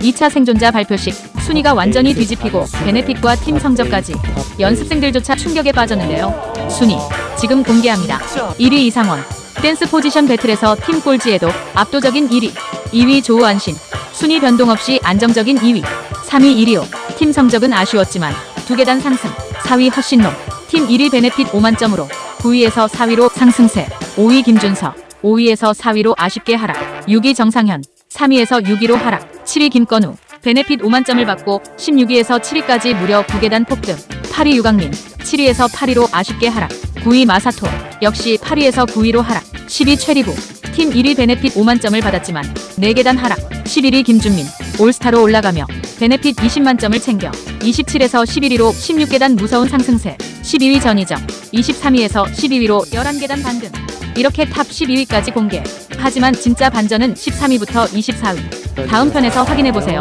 2차 생존자 발표식 순위가 완전히 뒤집히고 베네핏과 팀 성적까지 연습생들조차 충격에 빠졌는데요. 순위 지금 공개합니다. 1위 이상원. 댄스 포지션 배틀에서 팀 꼴찌에도 압도적인 1위. 2위 조우안신. 순위 변동 없이 안정적인 2위. 3위 이리오. 팀 성적은 아쉬웠지만 두 계단 상승. 4위 허신놈 팀 1위 베네핏 5만점으로 9위에서 4위로 상승세. 5위 김준서. 5위에서 4위로 아쉽게 하락. 6위 정상현. 3위에서 6위로 하락 7위 김건우 베네핏 5만 점을 받고 16위에서 7위까지 무려 9계단 폭등 8위 유강민 7위에서 8위로 아쉽게 하락 9위 마사토 역시 8위에서 9위로 하락 10위 최리부 팀 1위 베네핏 5만 점을 받았지만 4계단 하락 11위 김준민 올스타로 올라가며 베네핏 20만 점을 챙겨 27에서 11위로 16계단 무서운 상승세 12위 전희정 23위에서 12위로 11계단 반등. 이렇게 탑 12위까지 공개. 하지만 진짜 반전은 13위부터 24위 다음 편에서 확인해보세요